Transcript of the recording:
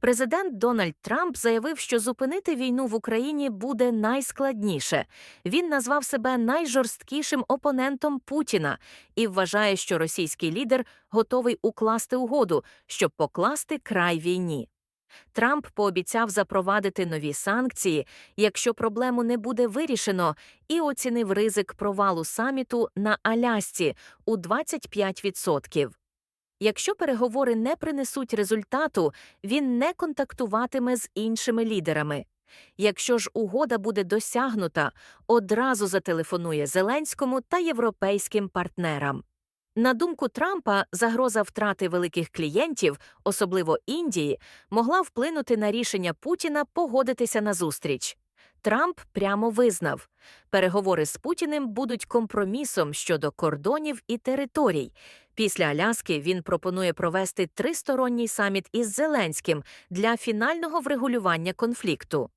Президент Дональд Трамп заявив, що зупинити війну в Україні буде найскладніше. Він назвав себе найжорсткішим опонентом Путіна і вважає, що російський лідер готовий укласти угоду, щоб покласти край війні. Трамп пообіцяв запровадити нові санкції, якщо проблему не буде вирішено, і оцінив ризик провалу саміту на Алясці у 25%. Якщо переговори не принесуть результату, він не контактуватиме з іншими лідерами. Якщо ж угода буде досягнута, одразу зателефонує Зеленському та європейським партнерам. На думку Трампа, загроза втрати великих клієнтів, особливо Індії, могла вплинути на рішення Путіна погодитися на зустріч. Трамп прямо визнав, переговори з Путіним будуть компромісом щодо кордонів і територій. Після Аляски він пропонує провести тристоронній саміт із Зеленським для фінального врегулювання конфлікту.